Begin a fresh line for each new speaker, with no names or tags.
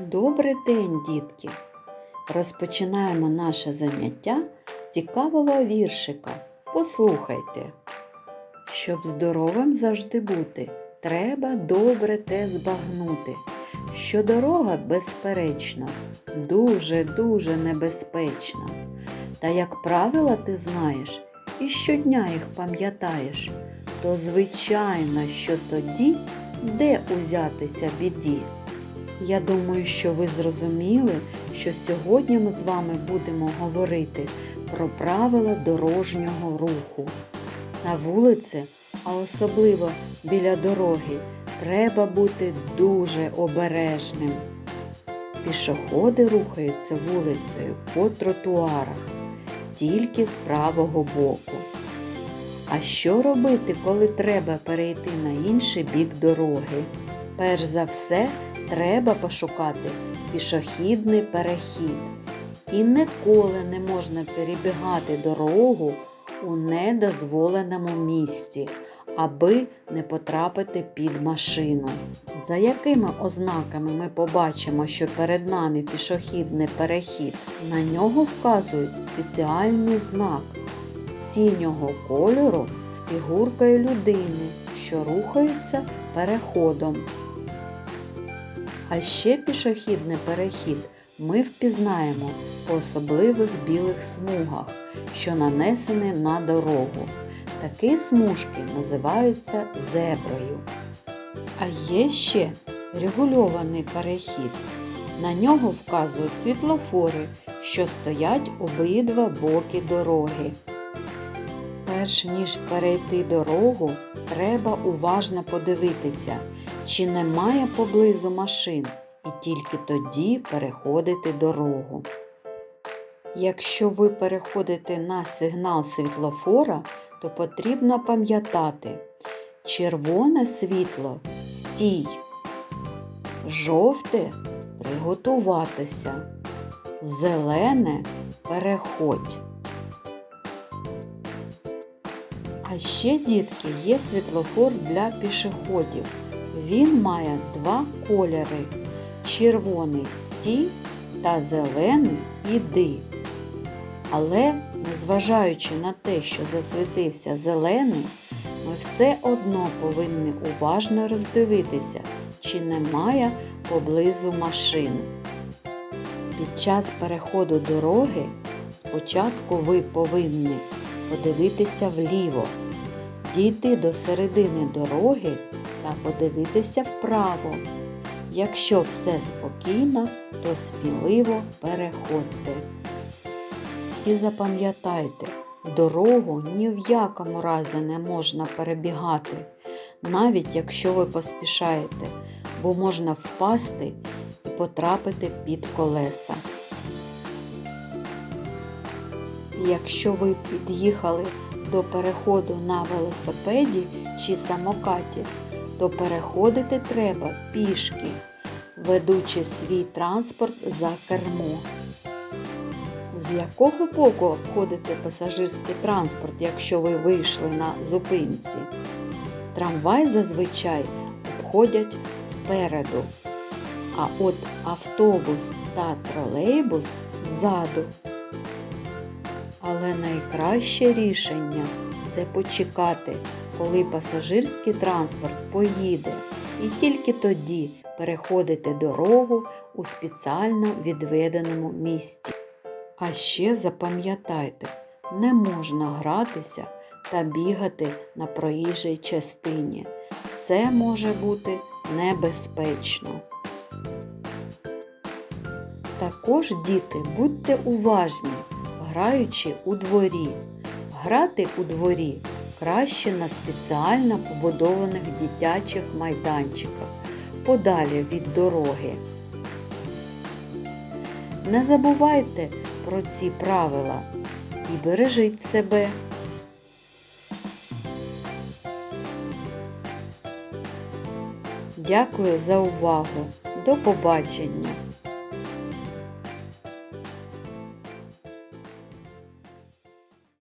Добрий день, дітки! Розпочинаємо наше заняття з цікавого віршика. Послухайте. Щоб здоровим завжди бути, треба добре те збагнути, що дорога, безперечно, дуже-дуже небезпечна. Та як правила ти знаєш і щодня їх пам'ятаєш, то звичайно, що тоді де узятися біді. Я думаю, що ви зрозуміли, що сьогодні ми з вами будемо говорити про правила дорожнього руху. На вулиці, а особливо біля дороги, треба бути дуже обережним. Пішоходи рухаються вулицею по тротуарах, тільки з правого боку. А що робити, коли треба перейти на інший бік дороги? Перш за все, треба пошукати пішохідний перехід. І ніколи не можна перебігати дорогу у недозволеному місці, аби не потрапити під машину. За якими ознаками ми побачимо, що перед нами пішохідний перехід? На нього вказують спеціальний знак синього кольору з фігуркою людини, що рухається переходом. А ще пішохідний перехід ми впізнаємо по особливих білих смугах, що нанесені на дорогу. Такі смужки називаються зеброю. А є ще регульований перехід. На нього вказують світлофори, що стоять обидва боки дороги. Перш ніж перейти дорогу, треба уважно подивитися, чи немає поблизу машин, і тільки тоді переходити дорогу. Якщо ви переходите на сигнал світлофора, то потрібно пам'ятати червоне світло стій, жовте приготуватися, зелене переходь. А ще, дітки, є світлофор для пішоходів. Він має два кольори червоний стій та зелений іди. Але, незважаючи на те, що засвітився зелений, ми все одно повинні уважно роздивитися, чи немає поблизу машин. Під час переходу дороги спочатку ви повинні подивитися вліво, дійти до середини дороги та подивитися вправо. Якщо все спокійно, то сміливо переходьте. І запам'ятайте, дорогу ні в якому разі не можна перебігати, навіть якщо ви поспішаєте, бо можна впасти і потрапити під колеса. Якщо ви під'їхали до переходу на велосипеді чи самокаті, то переходити треба пішки, ведучи свій транспорт за кермо. З якого боку обходите пасажирський транспорт, якщо ви вийшли на зупинці? Трамвай зазвичай обходять спереду, а от автобус та тролейбус ззаду. Але найкраще рішення це почекати, коли пасажирський транспорт поїде, і тільки тоді переходити дорогу у спеціально відведеному місці. А ще запам'ятайте, не можна гратися та бігати на проїжджій частині. Це може бути небезпечно. Також, діти, будьте уважні, граючи у дворі. Грати у дворі краще на спеціально побудованих дитячих майданчиках, подалі від дороги. Не забувайте про ці правила і бережіть себе. Дякую за увагу. До побачення!